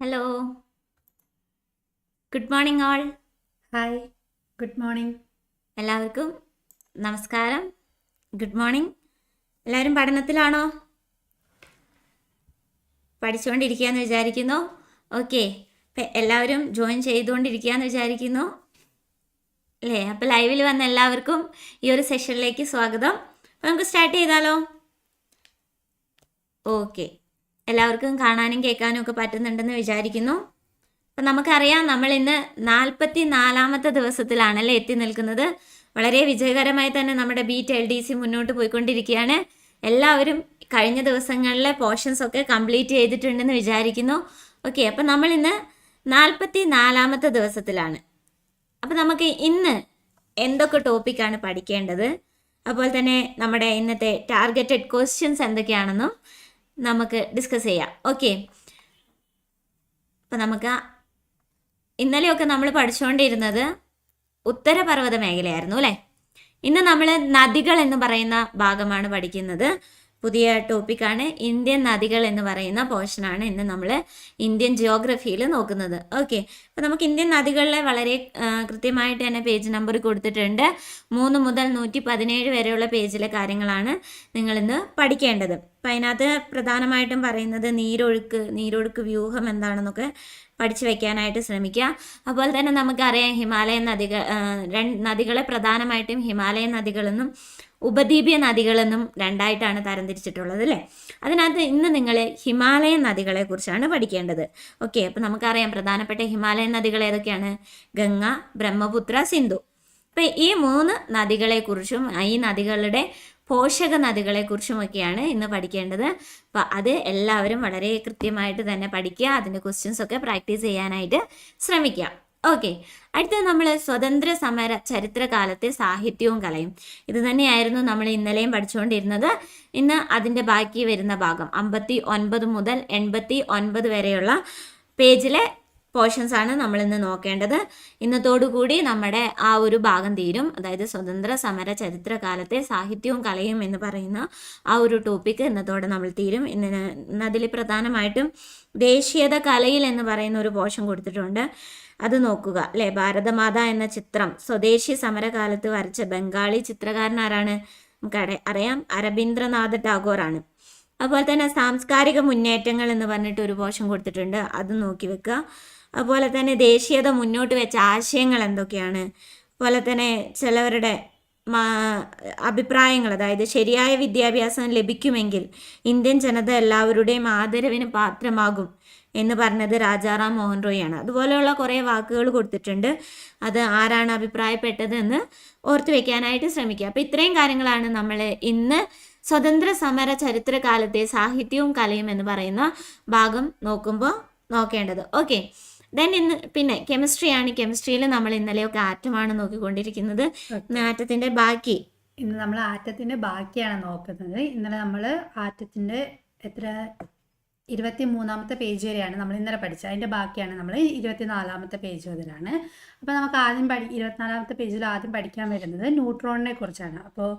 Hello good morning all hi good morning എല്ലാവർക്കും നമസ്കാരം. Good morning എല്ലാവരും പഠനത്തിലാണോ? പഠിച്ചുകൊണ്ടിരിക്കുകയെന്ന് വിചാരിക്കുന്നു. ഓക്കെ എല്ലാവരും ജോയിൻ ചെയ്തുകൊണ്ടിരിക്കുകയെന്ന് വിചാരിക്കുന്നു. അല്ലേ? അപ്പോൾ ലൈവിൽ വന്ന എല്ലാവർക്കും ഈ ഒരു സെഷനിലേക്ക് സ്വാഗതം. അപ്പോൾ നമുക്ക് സ്റ്റാർട്ട് ചെയ്താലോ? ഓക്കെ എല്ലാവർക്കും കാണാനും കേൾക്കാനും ഒക്കെ പറ്റുന്നുണ്ടെന്ന് വിചാരിക്കുന്നു. അപ്പം നമുക്കറിയാം നമ്മൾ ഇന്ന് നാൽപ്പത്തി നാലാമത്തെ ദിവസത്തിലാണല്ലേ എത്തി നിൽക്കുന്നത്. വളരെ വിജയകരമായി തന്നെ നമ്മുടെ ബീറ്റ് എൽ ഡി സി മുന്നോട്ട് പോയിക്കൊണ്ടിരിക്കുകയാണ്. എല്ലാവരും കഴിഞ്ഞ ദിവസങ്ങളിലെ പോർഷൻസ് ഒക്കെ കംപ്ലീറ്റ് ചെയ്തിട്ടുണ്ടെന്ന് വിചാരിക്കുന്നു. ഓക്കെ അപ്പം നമ്മൾ ഇന്ന് നാൽപ്പത്തി നാലാമത്തെ ദിവസത്തിലാണ്. അപ്പം നമുക്ക് ഇന്ന് എന്തൊക്കെ ടോപ്പിക്കാണ് പഠിക്കേണ്ടത്? അതുപോലെ തന്നെ നമ്മുടെ ഇന്നത്തെ ടാർഗറ്റഡ് ക്വസ്റ്റ്യൻസ് എന്തൊക്കെയാണെന്നും നമുക്ക് ഡിസ്കസ് ചെയ്യാം. ഓക്കെ അപ്പം നമുക്ക് ഇന്നലെയൊക്കെ നമ്മൾ പഠിച്ചുകൊണ്ടിരുന്നത് ഉത്തരപർവത മേഖലയായിരുന്നു അല്ലേ? ഇന്ന് നമ്മൾ നദികൾ എന്ന് പറയുന്ന ഭാഗമാണ് പഠിക്കുന്നത്. പുതിയ ടോപ്പിക്കാണ് ഇന്ത്യൻ നദികൾ എന്ന് പറയുന്ന പോർഷനാണ് ഇന്ന് നമ്മൾ ഇന്ത്യൻ ജിയോഗ്രഫിയിൽ നോക്കുന്നത്. ഓക്കെ അപ്പോൾ നമുക്ക് ഇന്ത്യൻ നദികളിലെ വളരെ കൃത്യമായിട്ട് തന്നെ പേജ് നമ്പർ കൊടുത്തിട്ടുണ്ട്. മൂന്ന് മുതൽ നൂറ്റി പതിനേഴ് വരെയുള്ള പേജിലെ കാര്യങ്ങളാണ് നിങ്ങളിന്ന് പഠിക്കേണ്ടത്. അപ്പം അതിനകത്ത് പ്രധാനമായിട്ടും പറയുന്നത് നീരൊഴുക്ക് നീരൊഴുക്ക് വ്യൂഹം എന്താണെന്നൊക്കെ പഠിച്ചു വെക്കാനായിട്ട് ശ്രമിക്കുക. അതുപോലെ തന്നെ നമുക്കറിയാം ഹിമാലയൻ നദികൾ നദികളെ പ്രധാനമായിട്ടും ഹിമാലയൻ നദികളെന്നും ഉപദ്വീപീയ നദികളെന്നും രണ്ടായിട്ടാണ് തരംതിരിച്ചിട്ടുള്ളത് അല്ലേ? അതിനകത്ത് ഇന്ന് നിങ്ങൾ ഹിമാലയൻ നദികളെ കുറിച്ചാണ് പഠിക്കേണ്ടത്. ഓക്കെ അപ്പം നമുക്കറിയാം പ്രധാനപ്പെട്ട ഹിമാലയൻ നദികൾ ഏതൊക്കെയാണ്? ഗംഗ ബ്രഹ്മപുത്ര സിന്ധു. അപ്പം ഈ മൂന്ന് നദികളെക്കുറിച്ചും ഈ നദികളുടെ പോഷക നദികളെക്കുറിച്ചുമൊക്കെയാണ് ഇന്ന് പഠിക്കേണ്ടത്. അപ്പം അത് എല്ലാവരും വളരെ കൃത്യമായിട്ട് തന്നെ പഠിക്കുക അതിന്റെ ക്വസ്റ്റ്യൻസ് ഒക്കെ പ്രാക്ടീസ് ചെയ്യാനായിട്ട് ശ്രമിക്കുക. ഓക്കെ അടുത്തത് നമ്മൾ സ്വതന്ത്ര സമര ചരിത്രകാലത്തെ സാഹിത്യവും കലയും. ഇത് തന്നെയായിരുന്നു നമ്മൾ ഇന്നലെയും പഠിച്ചുകൊണ്ടിരുന്നത്. ഇന്ന് അതിന്റെ ബാക്കി വരുന്ന ഭാഗം അമ്പത്തി ഒൻപത് മുതൽ എൺപത്തി ഒൻപത് വരെയുള്ള പേജിലെ പോർഷൻസ് ആണ് നമ്മൾ ഇന്ന് നോക്കേണ്ടത്. ഇന്നത്തോടു കൂടി നമ്മുടെ ആ ഒരു ഭാഗം തീരും. അതായത് സ്വതന്ത്ര സമര ചരിത്രകാലത്തെ സാഹിത്യവും കലയും എന്ന് പറയുന്ന ആ ഒരു ടോപ്പിക്ക് ഇന്നത്തോടെ നമ്മൾ തീരും. ഇന്ന് അതിൽ പ്രധാനമായിട്ടും ദേശീയത കലയിൽ എന്ന് പറയുന്ന ഒരു പോർഷൻ കൊടുത്തിട്ടുണ്ട്. അത് നോക്കുക. അല്ലേ ഭാരതമാത എന്ന ചിത്രം. സ്വദേശി സമരകാലത്ത് വരച്ച ബംഗാളി ചിത്രകാരൻ ആരാണ് നമുക്ക് അറിയാം. അരബീന്ദ്രനാഥ് ആണ് അതുപോലെ തന്നെ സാംസ്കാരിക മുന്നേറ്റങ്ങൾ എന്ന് പറഞ്ഞിട്ട് ഒരു പോഷൻ കൊടുത്തിട്ടുണ്ട്. അത് നോക്കി വെക്കുക. അതുപോലെ തന്നെ ദേശീയത മുന്നോട്ട് വെച്ച ആശയങ്ങൾ എന്തൊക്കെയാണ്? അതുപോലെ തന്നെ ചിലവരുടെ അഭിപ്രായങ്ങൾ. അതായത് ശരിയായ വിദ്യാഭ്യാസം ലഭിക്കുമെങ്കിൽ ഇന്ത്യൻ ജനത എല്ലാവരുടെയും ആദരവിന് പാത്രമാകും. എന്ന് പറഞ്ഞത് രാജാറാം മോഹൻ റോയാണ് അതുപോലെയുള്ള കുറേ വാക്കുകൾ കൊടുത്തിട്ടുണ്ട്. അത് ആരാണ് അഭിപ്രായപ്പെട്ടതെന്ന് ഓർത്തു വെക്കാനായിട്ട് ശ്രമിക്കുക. അപ്പോൾ ഇത്രയും കാര്യങ്ങളാണ് നമ്മൾ ഇന്ന് സ്വതന്ത്ര സമര ചരിത്രകാലത്തെ സാഹിത്യവും കലയും എന്ന് പറയുന്ന ഭാഗം നോക്കുമ്പോൾ നോക്കേണ്ടത്. ഓക്കെ. ദെൻ ഇന്ന് പിന്നെ കെമിസ്ട്രിയാണ് കെമിസ്ട്രിയിൽ നമ്മൾ ഇന്നലെയൊക്കെ ആറ്റമാണ് നോക്കിക്കൊണ്ടിരിക്കുന്നത്. ആറ്റത്തിന്റെ ബാക്കി. ഇന്ന് നമ്മൾ ആറ്റത്തിന്റെ ബാക്കിയാണ് നോക്കുന്നത്. ഇന്നലെ നമ്മൾ ആറ്റത്തിന്റെ എത്ര ഇരുപത്തി മൂന്നാമത്തെ പേജ് വരെയാണ് നമ്മൾ ഇന്നലെ പഠിച്ചത്. അതിന്റെ ബാക്കിയാണ് നമ്മൾ ഇരുപത്തിനാലാമത്തെ പേജ് മുതലാണ്. അപ്പോൾ നമുക്ക് ആദ്യം പഠി ഇരുപത്തിനാലാമത്തെ പേജിൽ ആദ്യം പഠിക്കാൻ വരുന്നത് ന്യൂട്രോണിനെ കുറിച്ചാണ്. അപ്പോൾ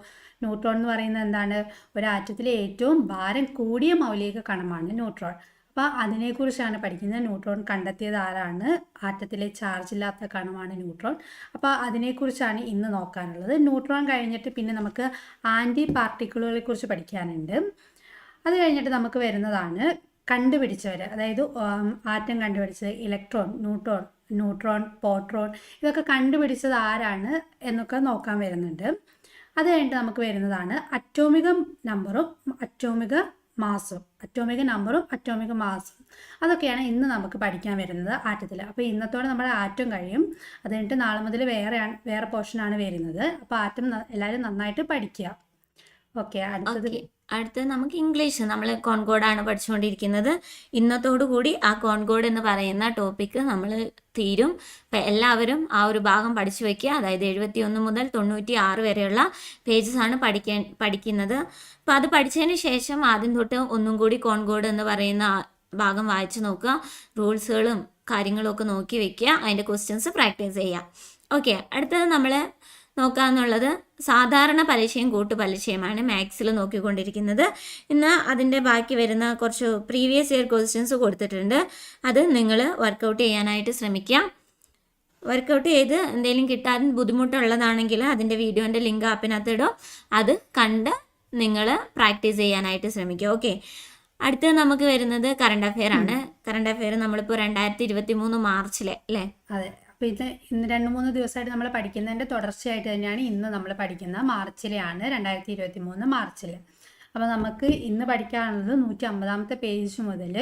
ന്യൂട്രോൺ എന്ന് പറയുന്നത് എന്താണ്? ഒരു ആറ്റത്തിലെ ഏറ്റവും ഭാരം കൂടിയ മൗലിക കണമാണ് ന്യൂട്രോൺ. അപ്പോൾ അതിനെക്കുറിച്ചാണ് പഠിക്കുന്നത്. ന്യൂട്രോൺ കണ്ടെത്തിയത് ആരാണ്? ആറ്റത്തിലെ ചാർജ് ഇല്ലാത്ത കണമാണ് ന്യൂട്രോൺ. അപ്പോൾ അതിനെക്കുറിച്ചാണ് ഇന്ന് നോക്കാനുള്ളത്. ന്യൂട്രോൺ കഴിഞ്ഞിട്ട് പിന്നെ നമുക്ക് ആന്റി പാർട്ടിക്കിളുകളെ കുറിച്ച് പഠിക്കാനുണ്ട്. അത് കഴിഞ്ഞിട്ട് നമുക്ക് വരുന്നതാണ് കണ്ടുപിടിച്ചവർ അതായത് ആറ്റം കണ്ടുപിടിച്ചത് ഇലക്ട്രോൺ ന്യൂട്രോൺ ന്യൂട്രോൺ പോട്രോൺ ഇതൊക്കെ കണ്ടുപിടിച്ചത് ആരാണ് എന്നൊക്കെ നോക്കാൻ വരുന്നുണ്ട്. അത് കഴിഞ്ഞിട്ട് നമുക്ക് വരുന്നതാണ് അറ്റോമിക നമ്പറും അറ്റോമിക മാസും. അറ്റോമിക നമ്പറും അറ്റോമിക മാസും. അതൊക്കെയാണ് ഇന്ന് നമുക്ക് പഠിക്കാൻ വരുന്നത് ആറ്റത്തിൽ അപ്പോൾ ഇന്നത്തോടെ നമ്മുടെ ആറ്റം കഴിയും. അത് കഴിഞ്ഞിട്ട് നാളെ മുതൽ വേറെയാണ് വേറെ പോർഷനാണ് വരുന്നത്. അപ്പോൾ ആറ്റം എല്ലാവരും നന്നായിട്ട് പഠിക്കുക ഓക്കെ അടുത്തത് അടുത്തത് നമുക്ക് ഇംഗ്ലീഷ്. നമ്മൾ കോൺകോഡാണ് പഠിച്ചുകൊണ്ടിരിക്കുന്നത്. ഇന്നത്തോടു കൂടി ആ കോൺകോഡ് എന്ന് പറയുന്ന ടോപ്പിക്ക് നമ്മൾ തീരും. എല്ലാവരും ആ ഒരു ഭാഗം പഠിച്ചു വയ്ക്കുക അതായത് എഴുപത്തി ഒന്ന് മുതൽ തൊണ്ണൂറ്റി ആറ് വരെയുള്ള പേജസ് ആണ് പഠിക്കാൻ പഠിക്കുന്നത്. അപ്പം അത് പഠിച്ചതിന് ശേഷം ആദ്യം തൊട്ട് ഒന്നും കൂടി കോൺകോഡ് എന്ന് പറയുന്ന ഭാഗം വായിച്ചു നോക്കുക. റൂൾസുകളും കാര്യങ്ങളും ഒക്കെ നോക്കി വെക്കുക. അതിന്റെ ക്വസ്റ്റ്യൻസ് പ്രാക്ടീസ് ചെയ്യുക. ഓക്കെ അടുത്തത് നമ്മൾ നോക്കാന്നുള്ളത് സാധാരണ പലിശയും കൂട്ടു പലിശയുമാണ് മാത്സിൽ നോക്കിക്കൊണ്ടിരിക്കുന്നത്. ഇന്ന് അതിന്റെ ബാക്കി വരുന്ന കുറച്ച് പ്രീവിയസ് ഇയർ ക്വസ്റ്റ്യൻസ് കൊടുത്തിട്ടുണ്ട്. അത് നിങ്ങൾ വർക്കൗട്ട് ചെയ്യാനായിട്ട് ശ്രമിക്കാം. വർക്കൗട്ട് ചെയ്ത് എന്തെങ്കിലും കിട്ടാൻ ബുദ്ധിമുട്ടുള്ളതാണെങ്കിൽ അതിന്റെ വീഡിയോന്റെ ലിങ്ക് ആപ്പിനകത്ത് ഇടും. അത് കണ്ട് നിങ്ങൾ പ്രാക്ടീസ് ചെയ്യാനായിട്ട് ശ്രമിക്കുക. ഓക്കെ അടുത്തത് നമുക്ക് വരുന്നത് കറണ്ട് അഫെയർ ആണ്. കറണ്ട് അഫെയർ നമ്മളിപ്പോൾ രണ്ടായിരത്തി ഇരുപത്തി മൂന്ന് മാർച്ചിലെ അല്ലേ? അതെ. അപ്പോൾ ഇത് ഇന്ന് രണ്ട് മൂന്ന് ദിവസമായിട്ട് നമ്മൾ പഠിക്കുന്നതിന്റെ തുടർച്ചയായിട്ട് തന്നെയാണ് ഇന്ന് നമ്മൾ പഠിക്കുന്നത്. മാർച്ചിലെയാണ് രണ്ടായിരത്തി ഇരുപത്തി മൂന്ന് മാർച്ചിൽ അപ്പോൾ നമുക്ക് ഇന്ന് പഠിക്കാനുള്ളത് നൂറ്റി അമ്പതാമത്തെ പേജ് മുതൽ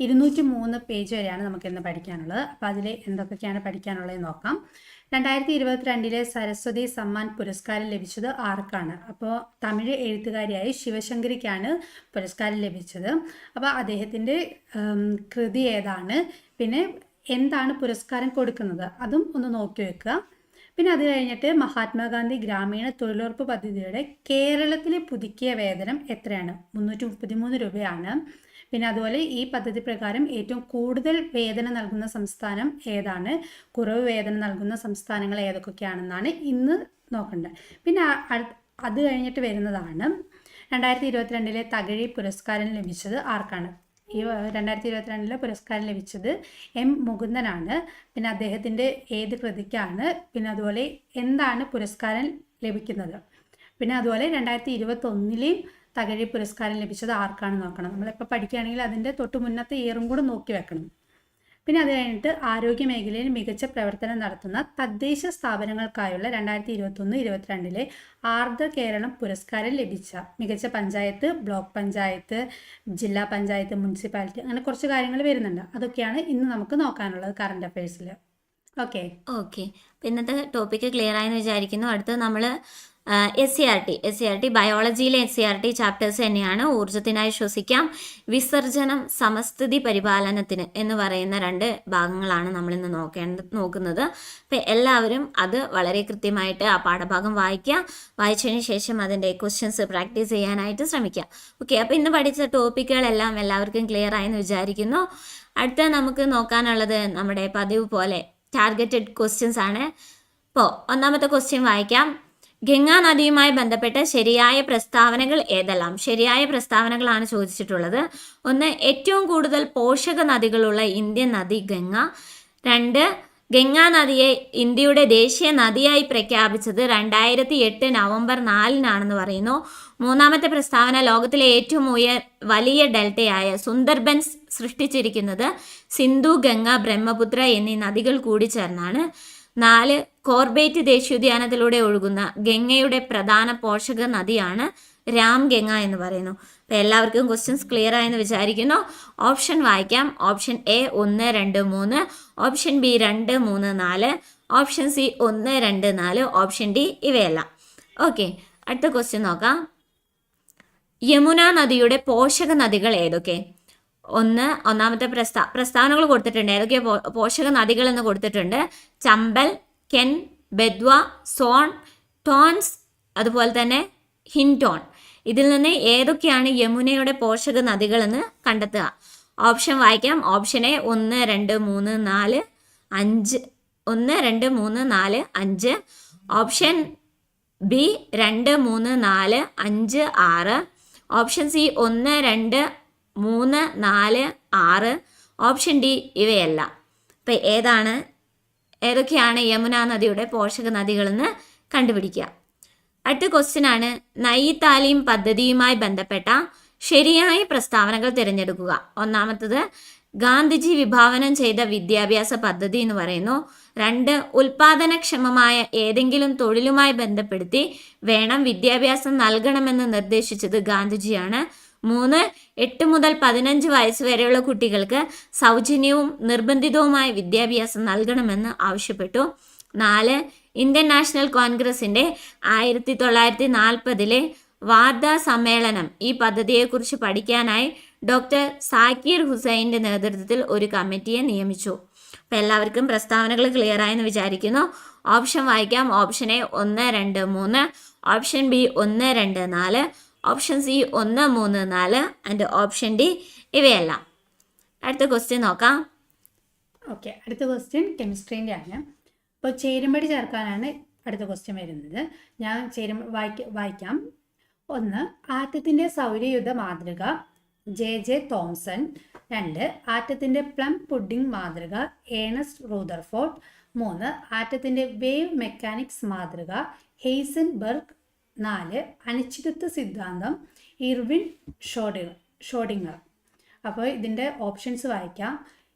ഇരുന്നൂറ്റി മൂന്ന് പേജ് വരെയാണ് നമുക്ക് ഇന്ന് പഠിക്കാനുള്ളത്. അപ്പോൾ അതിൽ എന്തൊക്കെയാണ് പഠിക്കാനുള്ളത് നോക്കാം. രണ്ടായിരത്തി ഇരുപത്തിരണ്ടിലെ സരസ്വതി സമ്മാൻ പുരസ്കാരം ലഭിച്ചത് ആർക്കാണ്? അപ്പോൾ തമിഴ് എഴുത്തുകാരിയായ ശിവശങ്കരിക്കാണ് പുരസ്കാരം ലഭിച്ചത്. അപ്പോൾ അദ്ദേഹത്തിന്റെ കൃതി ഏതാണ്? പിന്നെ എന്താണ് പുരസ്കാരം കൊടുക്കുന്നത്? അതും ഒന്ന് നോക്കി വെക്കുക. പിന്നെ അത് കഴിഞ്ഞിട്ട് മഹാത്മാഗാന്ധി ഗ്രാമീണ തൊഴിലുറപ്പ് പദ്ധതിയുടെ കേരളത്തിലെ പുതുക്കിയ വേതനം എത്രയാണ്? മുന്നൂറ്റി മുപ്പത്തിമൂന്ന് രൂപയാണ്. പിന്നെ അതുപോലെ ഈ പദ്ധതി പ്രകാരം ഏറ്റവും കൂടുതൽ വേതനം നൽകുന്ന സംസ്ഥാനം ഏതാണ്? കുറവ് വേതനം നൽകുന്ന സംസ്ഥാനങ്ങൾ ഏതൊക്കെയാണെന്നാണ് ഇന്ന് നോക്കേണ്ടത് പിന്നെ അത് കഴിഞ്ഞിട്ട് വരുന്നതാണ്. രണ്ടായിരത്തി ഇരുപത്തിരണ്ടിലെ തകഴി പുരസ്കാരം ലഭിച്ചത് ആർക്കാണ്? ഈ രണ്ടായിരത്തി ഇരുപത്തിരണ്ടിലെ പുരസ്കാരം ലഭിച്ചത് എം മുകുന്ദനാണ്. പിന്നെ അദ്ദേഹത്തിന്റെ ഏത് കൃതിക്കാണ് പിന്നെ അതുപോലെ എന്താണ് പുരസ്കാരം ലഭിക്കുന്നത്. പിന്നെ അതുപോലെ രണ്ടായിരത്തി ഇരുപത്തൊന്നിലെയും തകഴി പുരസ്കാരം ലഭിച്ചത് ആർക്കാണ് നോക്കണം. നമ്മളിപ്പോൾ പഠിക്കുകയാണെങ്കിൽ അതിന്റെ തൊട്ട് മുന്നത്തെ ഇയറും കൂടെ നോക്കി വെക്കണം. പിന്നെ അത് കഴിഞ്ഞിട്ട് ആരോഗ്യ മേഖലയിൽ മികച്ച പ്രവർത്തനം നടത്തുന്ന തദ്ദേശ സ്ഥാപനങ്ങൾക്കായുള്ള രണ്ടായിരത്തി ഇരുപത്തൊന്ന് ഇരുപത്തിരണ്ടിലെ ആർദ്ര കേരളം പുരസ്കാരം ലഭിച്ച മികച്ച പഞ്ചായത്ത് ബ്ലോക്ക് പഞ്ചായത്ത് ജില്ലാ പഞ്ചായത്ത് മുനിസിപ്പാലിറ്റി അങ്ങനെ കുറച്ച് കാര്യങ്ങൾ വരുന്നുണ്ട്. അതൊക്കെയാണ് ഇന്ന് നമുക്ക് നോക്കാനുള്ളത് കറണ്ട് അഫയേഴ്സിൽ ഓക്കെ ഓക്കെ ഇന്നത്തെ ടോപ്പിക്ക് ക്ലിയർ ആയെന്ന് വിചാരിക്കുന്നു. അടുത്ത് നമ്മൾ S C R T S C R T ബയോളജിയിലെ S C R T chapters തന്നെയാണ്. ഊർജത്തിനായി ശ്വസിക്കാം. വിസർജനം സമസ്ഥിതി പരിപാലനത്തിന് എന്ന് പറയുന്ന രണ്ട് ഭാഗങ്ങളാണ് നമ്മളിന്ന് നോക്കേണ്ട നോക്കുന്നത്. അപ്പോൾ എല്ലാവരും അത് വളരെ കൃത്യമായിട്ട് ആ പാഠഭാഗം വായിക്കുക. വായിച്ചതിന് ശേഷം അതിന്റെ ക്വസ്റ്റ്യൻസ് പ്രാക്ടീസ് ചെയ്യാനായിട്ട് ശ്രമിക്കുക. ഓക്കെ അപ്പോൾ ഇന്ന് പഠിച്ച ടോപ്പിക്കുകളെല്ലാം എല്ലാവർക്കും ക്ലിയർ ആയെന്ന് വിചാരിക്കുന്നു. അടുത്ത നമുക്ക് നോക്കാനുള്ളത് നമ്മുടെ പതിവ് പോലെ ടാർഗറ്റഡ് ക്വസ്റ്റ്യൻസ് ആണ്. ഇപ്പോൾ ഒന്നാമത്തെ ക്വസ്റ്റ്യൻ വായിക്കാം. ഗംഗാ നദിയുമായി ബന്ധപ്പെട്ട ശരിയായ പ്രസ്താവനകൾ ഏതെല്ലാം? ശരിയായ പ്രസ്താവനകളാണ് ചോദിച്ചിട്ടുള്ളത്. ഒന്ന് ഏറ്റവും കൂടുതൽ പോഷക നദികളുള്ള ഇന്ത്യൻ നദി ഗംഗ. രണ്ട് ഗംഗാ നദിയെ ഇന്ത്യയുടെ ദേശീയ നദിയായി പ്രഖ്യാപിച്ചത് രണ്ടായിരത്തി എട്ട് നവംബർ നാലിനാണെന്ന് പറയുന്നു. മൂന്നാമത്തെ പ്രസ്താവന ലോകത്തിലെ ഏറ്റവും ഉയർ വലിയ ഡെൽറ്റയായ സുന്ദർബൻസ് സൃഷ്ടിച്ചിരിക്കുന്നത് സിന്ധു ഗംഗ ബ്രഹ്മപുത്ര എന്നീ നദികൾ കൂടി ചേർന്നാണ്. നാല് കോർബേറ്റ് ദേശീയോദ്യാനത്തിലൂടെ ഒഴുകുന്ന ഗംഗയുടെ പ്രധാന പോഷക നദിയാണ് രാം ഗംഗ എന്ന് പറയുന്നു. അപ്പോൾ എല്ലാവർക്കും ക്വസ്റ്റ്യൻസ് ക്ലിയർ ആയെന്ന് വിചാരിക്കുന്നു. ഓപ്ഷൻ വായിക്കാം. ഓപ്ഷൻ എ ഒന്ന് രണ്ട് മൂന്ന്. ഓപ്ഷൻ ബി രണ്ട് മൂന്ന് നാല്. ഓപ്ഷൻ സി ഒന്ന് രണ്ട് നാല്. ഓപ്ഷൻ ഡി ഇവയെല്ലാം. ഓക്കെ അടുത്ത ക്വസ്റ്റ്യൻ നോക്കാം. യമുന നദിയുടെ പോഷക നദികൾ ഏതൊക്കെ? ഒന്ന് ഒന്നാമത്തെ പ്രസ്താ പ്രസ്താവനകൾ കൊടുത്തിട്ടുണ്ട്. ഏതൊക്കെ പോഷക നദികൾ എന്ന് കൊടുത്തിട്ടുണ്ട്. ചമ്പൽ കെൻ ബെദ്വ സോൺ ടോൺസ് അതുപോലെ തന്നെ ഹിൻടോൺ. ഇതിൽ നിന്ന് ഏതൊക്കെയാണ് യമുനയുടെ പോഷക നദികളെന്ന് കണ്ടെത്തുക? ഓപ്ഷൻ വായിക്കാം. ഓപ്ഷൻ എ ഒന്ന് രണ്ട് മൂന്ന് നാല് അഞ്ച് ഒന്ന് രണ്ട് മൂന്ന് നാല് അഞ്ച്. ഓപ്ഷൻ ബി രണ്ട് മൂന്ന് നാല് അഞ്ച് ആറ്. ഓപ്ഷൻ സി ഒന്ന് രണ്ട് മൂന്ന് നാല് ആറ് ഓപ്ഷൻ ഡി ഇവയല്ല. ഇപ്പം ഏതാണ്? ഏതൊക്കെയാണ് യമുന നദിയുടെ പോഷക നദികളെന്ന് കണ്ടുപിടിക്കുക. അടുത്ത ക്വസ്റ്റ്യൻ ആണ്. നയി പദ്ധതിയുമായി ബന്ധപ്പെട്ട ശരിയായ പ്രസ്താവനകൾ തിരഞ്ഞെടുക്കുക. ഒന്നാമത്തത് ഗാന്ധിജി വിഭാവനം ചെയ്ത വിദ്യാഭ്യാസ പദ്ധതി എന്ന് പറയുന്നു. രണ്ട് ഉൽപാദനക്ഷമമായ ഏതെങ്കിലും തൊഴിലുമായി ബന്ധപ്പെടുത്തി വേണം വിദ്യാഭ്യാസം നൽകണമെന്ന് നിർദ്ദേശിച്ചത് ഗാന്ധിജിയാണ്. മൂന്ന് എട്ട് മുതൽ പതിനഞ്ച് വയസ്സ് വരെയുള്ള കുട്ടികൾക്ക് സൗജന്യവും നിർബന്ധിതവുമായ വിദ്യാഭ്യാസം നൽകണമെന്ന് ആവശ്യപ്പെട്ടു. നാല് ഇന്ത്യൻ നാഷണൽ കോൺഗ്രസിന്റെ ആയിരത്തി തൊള്ളായിരത്തി നാൽപ്പതിലെ വാർത്താ സമ്മേളനം ഈ പദ്ധതിയെക്കുറിച്ച് പഠിക്കാനായി ഡോക്ടർ സാക്കിർ ഹുസൈന്റെ നേതൃത്വത്തിൽ ഒരു കമ്മിറ്റിയെ നിയമിച്ചു. അപ്പം എല്ലാവർക്കും പ്രസ്താവനകൾ ക്ലിയർ ആയെന്ന് വിചാരിക്കുന്നു. ഓപ്ഷൻ വായിക്കാം. ഓപ്ഷൻ എ ഒന്ന് രണ്ട് മൂന്ന് ഓപ്ഷൻ ബി ഒന്ന് രണ്ട് നാല് ഓപ്ഷൻ സി ഒന്ന് മൂന്ന് നാല് ആൻഡ് ഓപ്ഷൻ ഡി ഇവയല്ല. അടുത്ത ക്വസ്റ്റ്യൻ നോക്കാം. ഓക്കെ അടുത്ത ക്വസ്റ്റ്യൻ കെമിസ്ട്രീന്റെ ആണ്. ഇപ്പോൾ ചേരുമ്പടി ചേർക്കാനാണ് അടുത്ത ക്വസ്റ്റ്യൻ വരുന്നത്. ഞാൻ ചേരും വായിക്ക വായിക്കാം. ഒന്ന് ആറ്റത്തിന്റെ സൗരയുധ മാതൃക ജെ ജെ തോംസൺ രണ്ട് ആറ്റത്തിന്റെ പ്ലം പുഡിംഗ് മാതൃക ഏണസ്റ്റ് റൂദർഫോർട്ട് മൂന്ന് ആറ്റത്തിന്റെ വേവ് മെക്കാനിക്സ് മാതൃക ഹെയ്സൻബർഗ് നാല് അനിശ്ചിതത്വ സിദ്ധാന്തം ഇർവിൻ ഷോഡി ഷോഡിങ്ങർ അപ്പോൾ ഇതിന്റെ ഓപ്ഷൻസ് വായിക്കാം.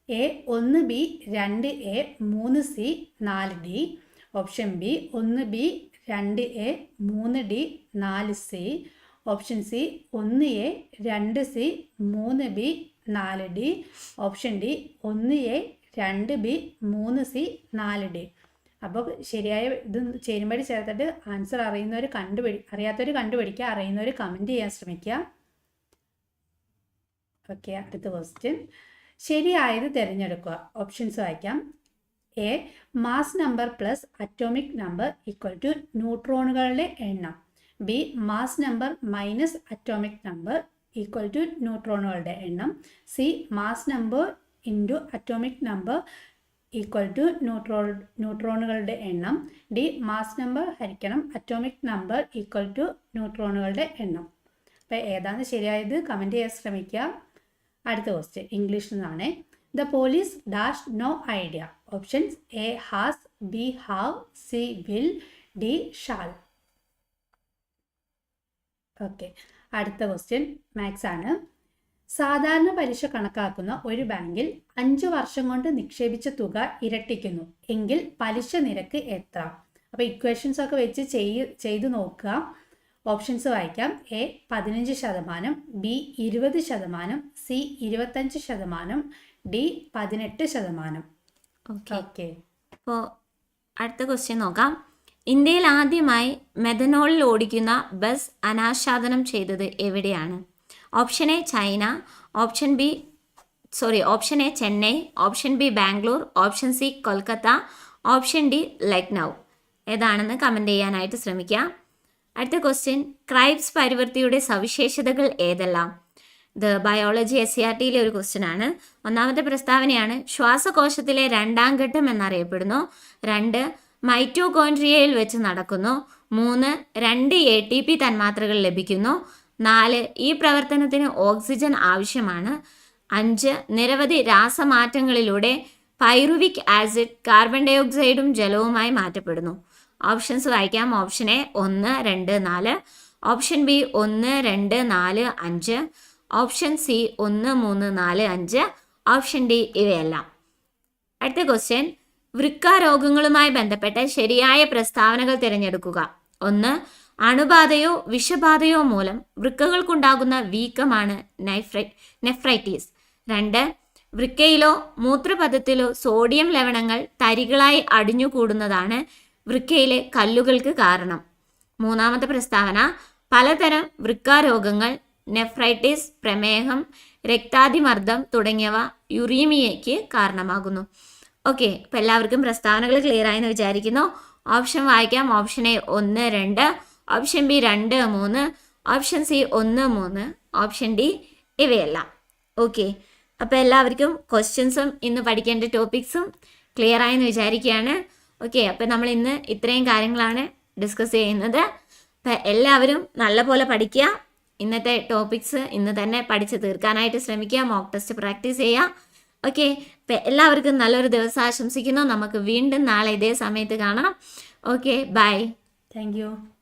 എ ഒന്ന് ബി രണ്ട് എ മൂന്ന് സി നാല് ഡി. ഓപ്ഷൻ ബി ഒന്ന് ബി രണ്ട് എ മൂന്ന് ഡി നാല് സി. ഓപ്ഷൻ സി ഒന്ന് എ രണ്ട് സി മൂന്ന് ബി നാല് ഡി. ഓപ്ഷൻ ഡി ഒന്ന് എ രണ്ട് ബി മൂന്ന് സി നാല് ഡി. അപ്പോൾ ശരിയായ ഇത് ചേരുമ്പടി ചേർത്തിട്ട് ആൻസർ അറിയുന്നവർ കണ്ടുപിടി അറിയാത്തവർ കണ്ടുപിടിക്കുക അറിയുന്നവർ കമന്റ് ചെയ്യാൻ ശ്രമിക്കുക. ഓക്കെ അടുത്ത ക്വസ്റ്റ്യൻ ശരിയായത് തിരഞ്ഞെടുക്കുക. ഓപ്ഷൻസ് വായിക്കാം. A mass number plus atomic number equal to ന്യൂട്രോണുകളുടെ എണ്ണം. B mass number minus atomic number equal to ന്യൂട്രോണുകളുടെ എണ്ണം. C mass number into atomic number equal to ന്യൂട്രോ ന്യൂട്രോണുകളുടെ എണ്ണം. ഡി മാസ് നമ്പർ ഹരിക്കണം. അറ്റോമിക് നമ്പർ ഈക്വൽ ടു ന്യൂട്രോണുകളുടെ എണ്ണം. അപ്പോൾ ഏതാണ് ശരിയായത്? കമന്റ് ചെയ്യാൻ ശ്രമിക്കുക. അടുത്ത ക്വസ്റ്റ്യൻ ഇംഗ്ലീഷിൽ നിന്നാണ്. The police dash no idea options A has B have C will D shall okay അടുത്ത ക്വസ്റ്റ്യൻ മാത്സ് ആണ്. സാധാരണ പലിശ കണക്കാക്കുന്ന ഒരു ബാങ്കിൽ അഞ്ചു വർഷം കൊണ്ട് നിക്ഷേപിച്ച തുക ഇരട്ടിക്കുന്നു. എങ്കിൽ പലിശ നിരക്ക് എത്ര? അപ്പോൾ ഇക്വേഷൻസ് ഒക്കെ വെച്ച് ചെയ് ചെയ്തു നോക്കുക. ഓപ്ഷൻസ് വായിക്കാം. എ പതിനഞ്ച് ശതമാനം. ബി ഇരുപത് ശതമാനം. സി ഇരുപത്തഞ്ച് ശതമാനം. ഡി പതിനെട്ട് ശതമാനം. ഓക്കെ ഓക്കെ അപ്പോൾ അടുത്ത ക്വസ്റ്റ്യൻ നോക്കാം. ഇന്ത്യയിൽ ആദ്യമായി മെഥനോളിൽ ഓടിക്കുന്ന ബസ് അനാച്ഛാദനം ചെയ്തത് എവിടെയാണ്? Option A China option B sorry option A Chennai option B Bangalore option C Kolkata option D Lucknow. ഏതാണെന്ന് കമന്റ് ചെയ്യാനായിട്ട് ശ്രമിക്കുക. അടുത്ത ക്വസ്റ്റ്യൻ ക്രൈബ്സ് പരിവൃത്തിയുടെ സവിശേഷതകൾ ഏതെല്ലാം? ഇത് ബയോളജി എസ് സി ആർ ടിയിലെ ഒരു ക്വസ്റ്റ്യൻ ആണ്. ഒന്നാമത്തെ പ്രസ്താവനയാണ് ശ്വാസകോശത്തിലെ രണ്ടാം ഘട്ടം എന്നറിയപ്പെടുന്നു. രണ്ട് മൈറ്റോകോൺട്രിയയിൽ വെച്ച് നടക്കുന്നു. മൂന്ന് രണ്ട് എ ടി പി തന്മാത്രകൾ ലഭിക്കുന്നു. നാല് ഈ പ്രവർത്തനത്തിന് ഓക്സിജൻ ആവശ്യമാണ്. അഞ്ച് നിരവധി രാസമാറ്റങ്ങളിലൂടെ പൈറുവിക് ആസിഡ് കാർബൺ ഡൈ ഓക്സൈഡും ജലവുമായി മാറ്റപ്പെടുന്നു. ഓപ്ഷൻസ് വായിക്കാം. ഓപ്ഷൻ എ ഒന്ന് രണ്ട് നാല്. ഓപ്ഷൻ ബി ഒന്ന് രണ്ട് നാല് അഞ്ച്. ഓപ്ഷൻ സി ഒന്ന് മൂന്ന് നാല് അഞ്ച്. ഓപ്ഷൻ ഡി ഇവയെല്ലാം. അടുത്ത ക്വസ്റ്റ്യൻ. വൃക്ക രോഗങ്ങളുമായി ബന്ധപ്പെട്ട ശരിയായ പ്രസ്താവനകൾ തിരഞ്ഞെടുക്കുക. ഒന്ന് അണുബാധയോ വിഷബാധയോ മൂലം വൃക്കകൾക്കുണ്ടാകുന്ന വീക്കമാണ് നൈഫ്രൈ നെഫ്രൈറ്റീസ്. രണ്ട് വൃക്കയിലോ മൂത്രപഥത്തിലോ സോഡിയം ലവണങ്ങൾ തരികളായി അടിഞ്ഞുകൂടുന്നതാണ് വൃക്കയിലെ കല്ലുകൾക്ക് കാരണം. മൂന്നാമത്തെ പ്രസ്താവന പലതരം വൃക്കാരോഗങ്ങൾ നെഫ്രൈറ്റിസ് പ്രമേഹം രക്താതിമർദ്ദം തുടങ്ങിയവ യുറീമിയയ്ക്ക് കാരണമാകുന്നു. ഓക്കെ അപ്പോൾ എല്ലാവർക്കും പ്രസ്താവനകൾ ക്ലിയർ ആയെന്ന് വിചാരിക്കുന്നു. ഓപ്ഷൻ വായിക്കാം. ഓപ്ഷൻ എ ഒന്ന് രണ്ട്. ഓപ്ഷൻ ബി രണ്ട് മൂന്ന്. ഓപ്ഷൻ സി ഒന്ന് മൂന്ന്. Option D ഇവയല്ല. ഓക്കെ അപ്പോൾ എല്ലാവർക്കും ക്വസ്റ്റ്യൻസും ഇന്ന് പഠിക്കേണ്ട ടോപ്പിക്സും ക്ലിയർ ആയെന്ന് വിചാരിക്കുകയാണ്. ഓക്കെ അപ്പോൾ നമ്മൾ ഇന്ന് ഇത്രയും കാര്യങ്ങളാണ് ഡിസ്കസ് ചെയ്യുന്നത്. അപ്പം എല്ലാവരും നല്ലപോലെ പഠിക്കുക. ഇന്നത്തെ ടോപ്പിക്സ് ഇന്ന് തന്നെ പഠിച്ച് തീർക്കാനായിട്ട് ശ്രമിക്കുക. മോക്ക് ടെസ്റ്റ് പ്രാക്ടീസ് ചെയ്യുക. ഓക്കെ അപ്പം എല്ലാവർക്കും നല്ലൊരു ദിവസം ആശംസിക്കുന്നു. നമുക്ക് വീണ്ടും നാളെ ഇതേ സമയത്ത് കാണാം. Okay bye thank you